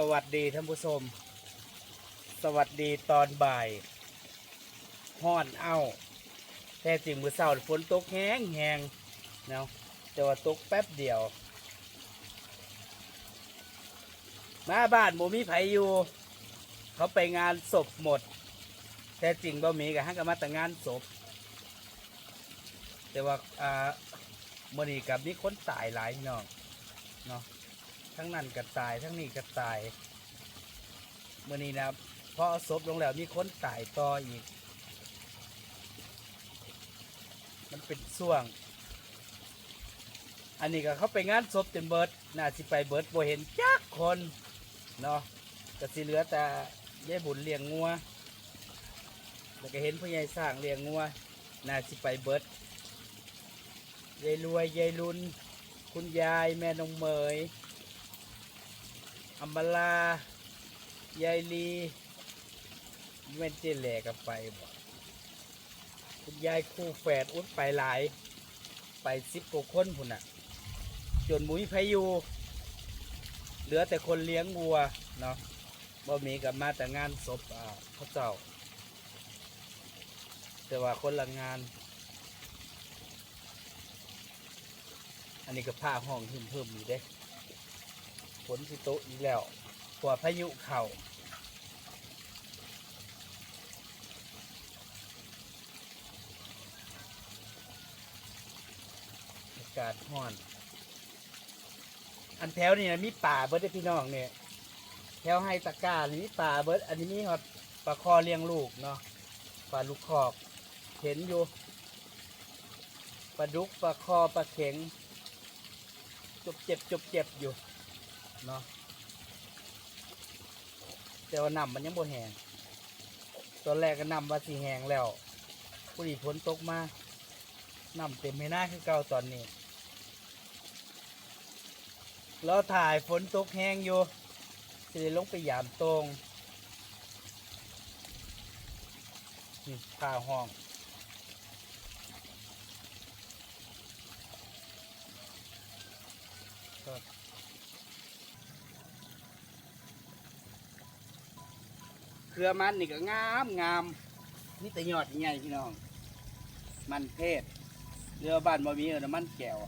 สวัสดีท่านผู้ชม สวัสดีตอนบ่ายห้อนเอ้าแท้จริงมือเศร้าฝนตกแห้งแหงเนาะแต่ว่าตกแป๊บเดียว มาบ้านโมมีไผอยู่ เขาไปงานศพหมด แท้จริงบ่มีกับฮักกับมาแต่งานศพ แต่ว่าอ่ามื่อนี้กับมีคนตายหลายน้องเนาะ ทั้งนั้นก็ตาย ทั้งนี้ก็ตายเมื่อนี้นะพอเอาศพลงแล้วมีคนตายต่ออีก มันเป็นช่วง อันนี้ก็เขาไปงานศพจนเบิร์ดน่าสิไปเบิร์ดบ่เห็นจักคนเนาะก็สิเหลือแต่ยายบุญเลี้ยงงัวแล้วก็เห็นพ่อใหญ่สร้างเลี้ยงงัวน่าสิไปเบิร์ดยายรวยยายลุน คุณยายแม่นงเมย อัมบลายายลีแม่นเจแหลกับไปบ่คุณยายคู่แฝดอุ้ดไปหลาย ไปสิบกว่าคนพุ่นน่ะ จนมุ้ยพายุเหลือแต่คนเลี้ยงวัวเนาะบ่มีกับมาแต่งานศพอ่าพระเจ้า แต่ว่าคนละงาน อันนี้ก็ผ้าห้องหึมเพิ่มอยู่เด้ ฝนสิโตอีกแล้วกว่าพายุเข่าอากาศห้อน อันแถวนี่นะมีป่าเบิดเด้อพี่น้องเนี่ยแถวให้ตะกร้านี่มีป่าเบิร์ดอันนี้มีฮอดปลาคอเลี้ยงลูกเนาะปลาลูกคอกเห็นอยู่ปลาดุกปลาคอปลาเข็งจบเจ็บจบเจ็บอยู่ เนาะแต่ว่าน้ำมันยังบ่แห้งตอนแรกก็น้ำว่าสีแห้งแล้วผู้ดีฝนตกมาน้ำเต็มไม่น่าคือเก่าตอนนี้แล้วถ่ายฝนตกแห้งอยู่จะลงไปยามตรงนี่าห้อง เครือมันนี่ก็งามงามนี่แต่ยอดใหญ่พี่น้อง มันเพศเรือบ้านบ่มีเออนะมันแก้ว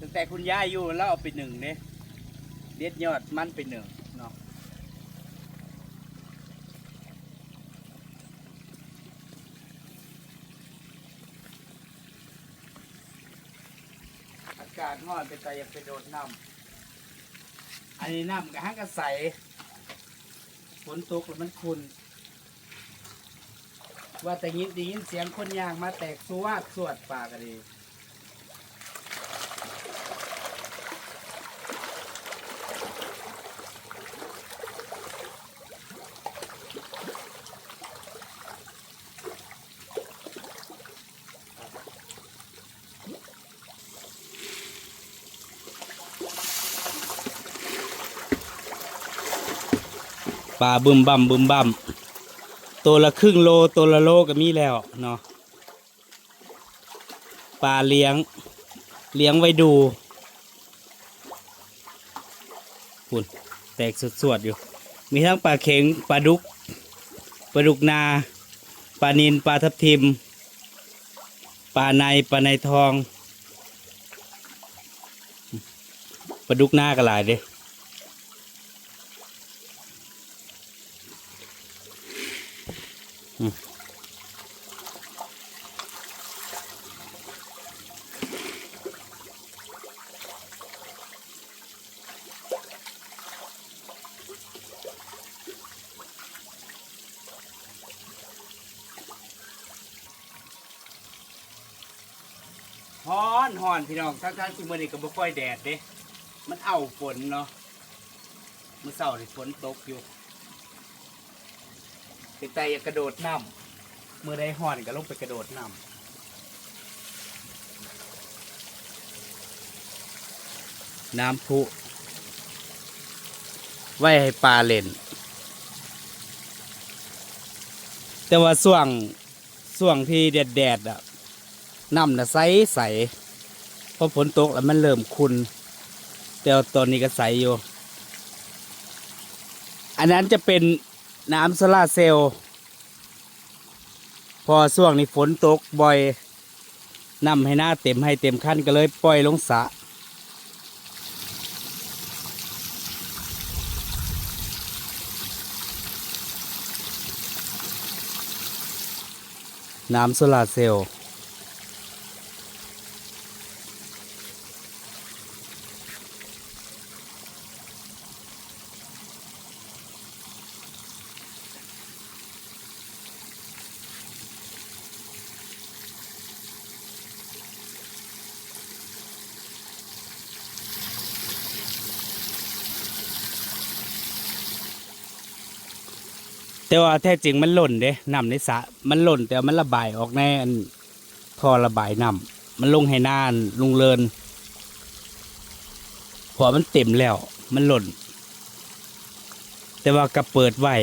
ตั้งแต่คุณย่าอยู่แล้วเอาไปหนึ่งเนี่ยเด็ดยอดมันไปหนึ่งเนาะอากาศร้อนเป็นแต่อยากไปโดดน้ำอันนี้น้ำกระหังกระใส นตกแล้วมันคุณว่าแต่ยินดียินเสียงคนยางมาแตกสวาดสวดปากกันดี ปลาบึมบั่มบึมบั่มตัวละครึ่งโลตัวละโลก็มีแล้วเนาะปลาเลี้ยง เลี้ยงไว้ดูคุณแตกสวดๆอยู่ มีทั้งปลาเข็งปลาดุกปลาดุกนาปลานินปลาทับทิมปลาในปลาในทองปลาดุกหน้าก็หลายเด้ ฮ้อนฮ้อนพี่น้องทั้งทั้งที่มื่อนี้ก็บ่ค่อยแดดเด้ มันเอาฝนเนาะมื่อเช้านี่ฝนตกอยู่ เป็นใจอยากกระโดดน้ำมื่อใดฮ้อนก็ลงไปกระโดดน้ำน้ำพุไว้ให้ปลาเล่น แต่ว่าส่วงส่วงที่แดดแดดอะน้ำน่ะใสใสพอฝนตกแล้วมันเริ่มคุนแต่ตอนนี้ก็ใสอยู่ อันนั้นจะเป็น น้ำโซลาร์เซลล์พอช่วงนี้ฝนตกบ่อยนำให้หน้าเต็มให้เต็มขั้นก็เลยปล่อยลงสระน้ำโซลาร์เซลล์ แต่ว่าแท้จริงมันหล่นเด้น้ำในสระมันหล่นแต่มันระบายออกในอันท่อระบายน้ำมันลงให้นานลงเลินพอมันเต็มแล้ว มันหล่น แต่ว่าก็เปิดไว้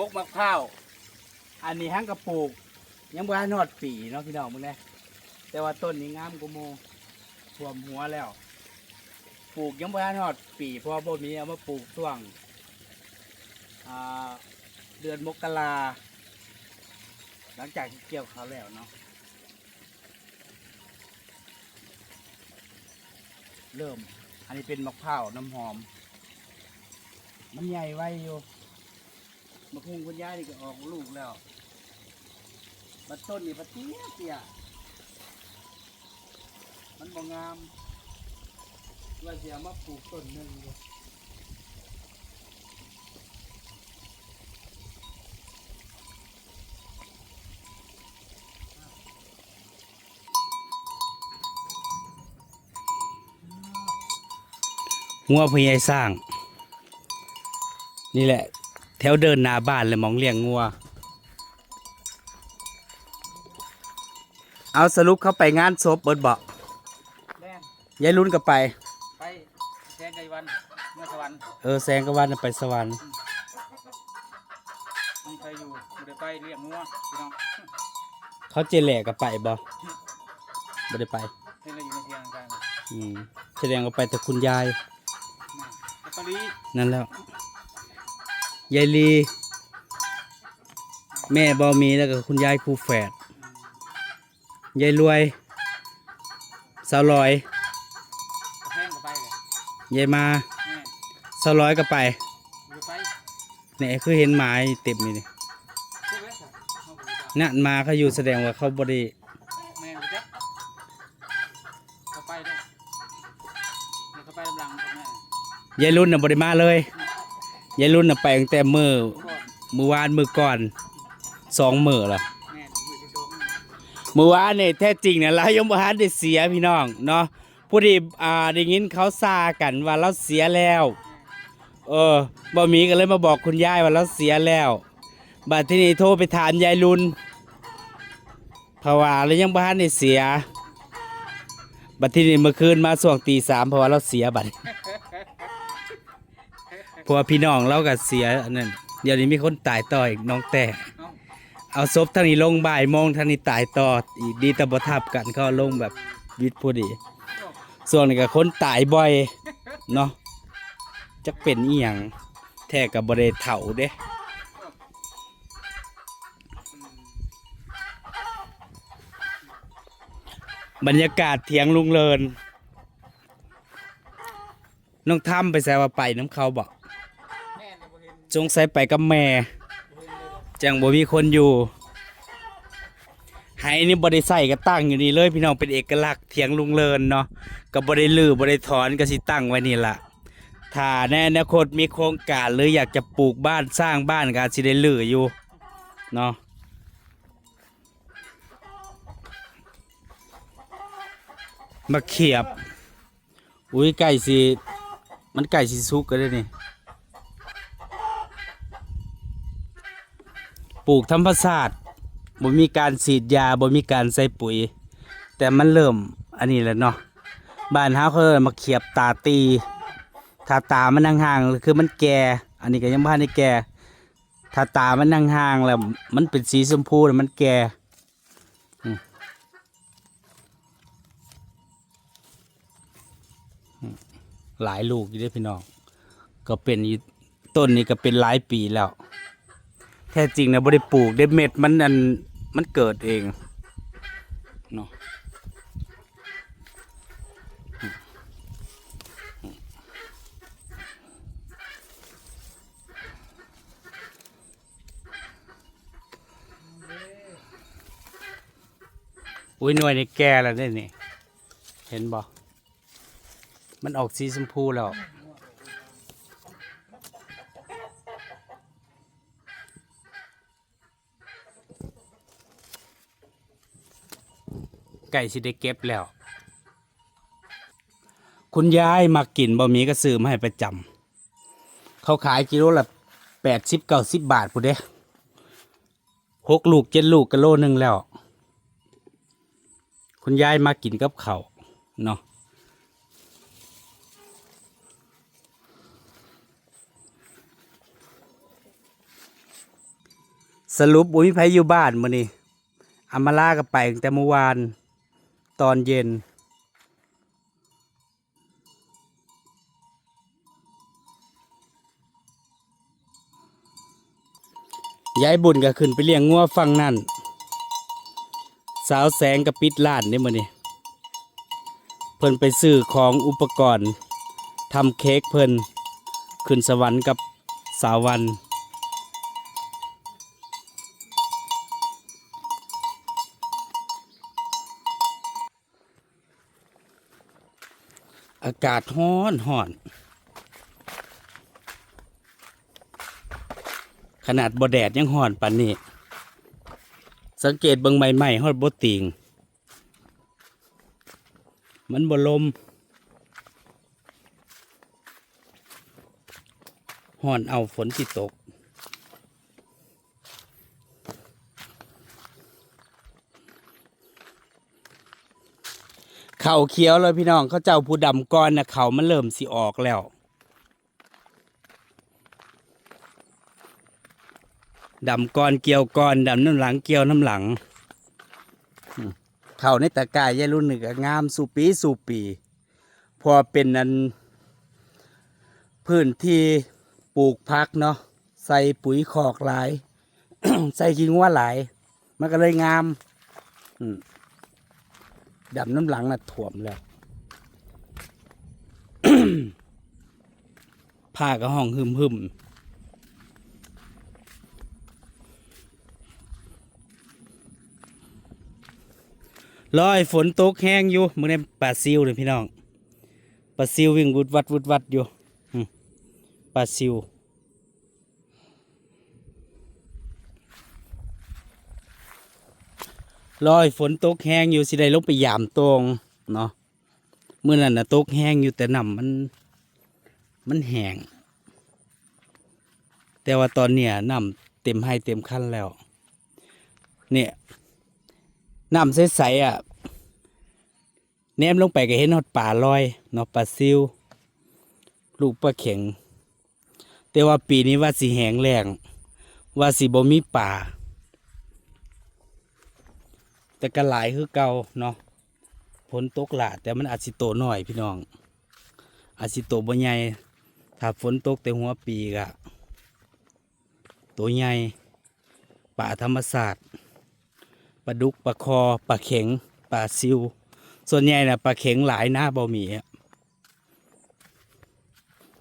กกมะพร้าวอันนี้ห้งกระปลูก ยังบ่ทันฮอดปีเนาะพี่น้องมึงนะแต่ว่าต้นนี้งามกูโมท่วมหัวแล้ว ปลูกยังบ่ทันฮอดปีเพราะว่าบ่มีเอามาปลูกช่วงอ่าเดือนมกราหลังจากที่เกี่ยวเขาวแล้วเนาะเริ่ม อันนี้เป็นมะพร้าวน้ำหอม มันใหญ่ไวอยู่ มะพุงคุณยายนี่ก็ออกลูกแล้วบัดต้นนี่บัดเตี้ยเตี้ยมันบ่งามว่าจะเอามาปลูกต้นหนึ่งอยู่งัวพญายสร้าง นี่แหละ แถวเดินหน้าบ้านเลยหมองเลี้ยงงัว เอาสรุปเข้าไปงานศพเบิดบอกแม่นยายรุ่นก็ไป ไปแทนไกวันเมื่อสวรรค์เออแซงก็ว่าน่ะไปสวรรค์ มีใครอยู่บ่ได้ไปเลี้ยงงัวพี่น้องเขาเจแหลกก็ไปบ่บ่ได้ไปเพิ่นเลยอยู่ในเทียงกันอืมแสดงว่าไปแต่คุณยายแม่นลอตเตอรี่นั่นแล้ว ยายลี แม่บอมีแล้วก็คุณยายคู่แฝดยายรวย สาวลอยแห้งก็ไปเลยยายมาแม่นสาวลอยก็ไปบ่ได้ไปเนี่ยคือเห็นหมายเต็มนี่นี่เชื่อไหมครับเขาบ่รู้จักนั่นมาเขาอยู่แสดงว่าเขาบริแม่นรู้จักเขาไปเด้อเดี๋ยวเขาไปลำลังกับแม่ยายรุ่นน่ะบริมาเลย ยายรุ่นน่ะไปตั้งแต่มือมบอกมือวานมือก่อนสองมือละแม่นมือที่โดมมือวานเนี่ยแท้จริงเนี่ยเรายังบ่ทันได้เสียพี่น้องเนาะผู้ที่อ่าได้ยินเขาซากันว่าเราเสียแล้ว เออบ่มีก็เลยมาบอกคุณยายว่าเราเสียแล้วบัดที่นี่โทรไปถามยายรุ่นเพราะว่าเรายังบ่ทันได้เสียบัดที่นี่เมื่อคืนมาส่วงตีสามเพราะว่าเราเสียบัด ราะว่าพี่น้องเราก็เสียอันนั้นเดี๋ยวนี้มีคนตายต่ออีกน้องแต่เอาศพทางนี้ลงบ่ายโมงทางนี้ตายต่ออีกดีแต่บ่ทับกันเขาลงแบบวิทย์พอดี ส่วนนี้ก็คนตายบ่อยเนาะจะเป็นอีหยังแท้กับบ่ได้เฒ่าเด้บรรยากาศเถียงลุงเลิน น้องถ้ำไปแซวาไปน้ำเขาบอก จงใส่ไปกับแม่ จังบ่มีคนอยู่ไห้นี่บ่ได้ใส่ก็ตั้งอยู่นี่เลย พี่น้องเป็นเอกลักษณ์เถียงลุงเลินเนาะก็บ่ได้ลือบ่ได้ถอนก็สิตั้งไว้นี่ละถ้าในอนาคตมีโครงการหรืออยากจะปลูกบ้านสร้างบ้านก็อาจสิได้ลืออยู่เนาะมาเขียบ อุ้ยไก่สิ มันไก่สิสุกก็ได้นี่ ลูกธรรมชาติบ่มีการฉีดยาบ่มีการใส่ปุ๋ย แต่มันเริ่มอันนี้แหละเนาะบ้านเฮาเขาเอามาเขียบตาตีถ้าตามันห่างๆคือมันแก่ อันนี้ก็ยังบ่ทันได้แก่ถ้าตามันห่างๆแล้วมันเป็นสีชมพูแล้วมันแก่หลายลูกอยู่ด้พี่น้องก็เป็นต้นนี้ก็เป็นหลายปีแล้ว แท้จริงนะบ่ได้ปลูกได้เม็ดมันอันมันเกิดเองเนาะอุ้ยหน่วยนี่แก่แล้วนี่ เห็นบ่ มันออกสีชมพูแล้ว ไก่สิได้เก็บแล้ว คุณยายมากินบะหมี่ก็ซื้อมาให้ประจำเขาขายกิโลละแปดสิบเก้าสิบบาทพูดเด้หกลูกเจ็ดลูกก็โลหนึ่งแล้ว คุณยายมากินกับเขาเนาะสรุปบุ้ยไผอยู่บ้านมื้อนี้อามาลาก็ไปตั้งแต่เมื่อวาน ตอนเย็น ยายบุญก็ขึ้นไปเลี้ยงงัวฟังนั่น สาวแสงกับปิดล้านนี่มื้อนี้เพิ่นไปซื้อของอุปกรณ์ทำเค้กเพิ่นขึ้นสวรรค์กับสาววัน อากาศร้อนร้อน ขนาดบ่แดดยังร้อนปานนี้ สังเกตเบิ่งใหม่ๆฮอดบ่ติง มันบ่ลมฮ้อนเอาฝนสิตก เข่าเขียวเลยพี่น้องเขาเจ้าผู้ดำก้อนนะเขามันเริ่มสิออกแล้วดำก้อนเกี่ยวก้อนดำน้ำหลังเกี่ยวน้ำหลังเขาในตะกายยายรุ่นหนึ่งงามสูปีสูปี พอเป็นนันพื้นที่ปลูกพักเนาะใส่ปุ๋ยคอกหลาย ใส่ขี้งัวหลาย มันก็เลยงาม อืม ดำน้ำหลังน่ะถ่วมแล้วผ้าก็ห้องหึมหึมรอยฝนตกแห้งอยู่มึงในป่าซิวเลยพี่น้องป่าซิววิ่งวุดวัดวุดวัดอยู่ป่าซิว รอยฝนตกแห้งอยู่สิได้ลงไปยามตรงเนาะเมื่อนั้นนะตกแห้งอยู่แต่น้ำมัน มันแห้งแต่ว่าตอนเนี้ยน้ำเต็มให้เต็มขั้นแล้ว เนี่ยน้ำใสๆอะแนมลงไปก็เห็นหอดป่าลอยเนาะปลาซิว ลูกปลาเข็ง แต่ว่าปีนี้ว่าสิแห้งแล้งว่าสิบ่มีป่า แต่ก็หลายคือเก่าเนาะฝนตกหลาแต่มันอาจสิโตหน่อยพี่น้อง อาจสิโตบ่ใหญ่ถ้าฝนตกแต่หัวปีกะตัวใหญ่ป่าธรรมศาสตร์ปลาดุกปลาคอปลาเข็งปลาซิว ส่วนใหญ่น่ะปลาเข็งหลายหน้าบ่มีอะ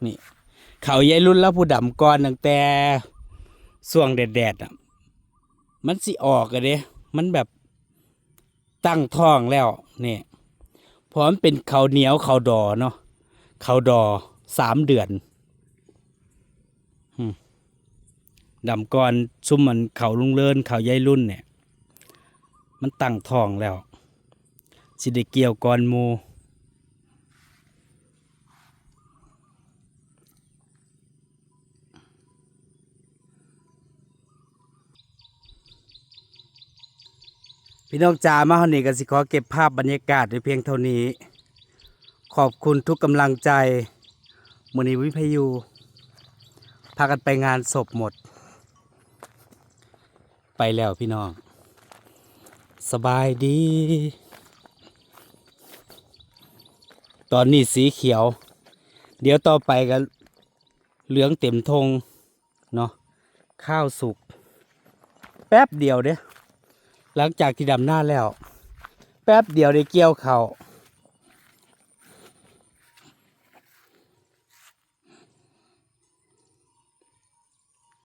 นี่เขายายรุ่นแล้วผู้ดำก่อนตั้งแต่ส่วงแดดๆอะมันสิออกอะเด้มันแบบ ตั้งท้องแล้วเนี่ยพร้อมเป็นข้าวเหนียวข้าวดอเนาะข้าวดอสามเดือนอืมดำก่อนซุ่มมันเขาลุงเลินเขายายรุ่นเนี่ย มันตั้งท้องแล้ว สิได้เกี่ยวก่อนมู พี่น้องจ๋ามาเฮานี่ก็สิขอเก็บภาพบรรยากาศไว้เพียงเท่านี้ ขอบคุณทุกกำลังใจมือนีวิพยูพากันไปงานศพหมด ไปแล้วพี่น้อง สบายดี ตอนนี้สีเขียว เดี๋ยวต่อไปก็เหลืองเต็มทงเนาะข้าวสุก แป๊บเดียวเด้ หลังจากที่ดำหน้าแล้ว แป๊บเดียวได้เกี่ยวเขา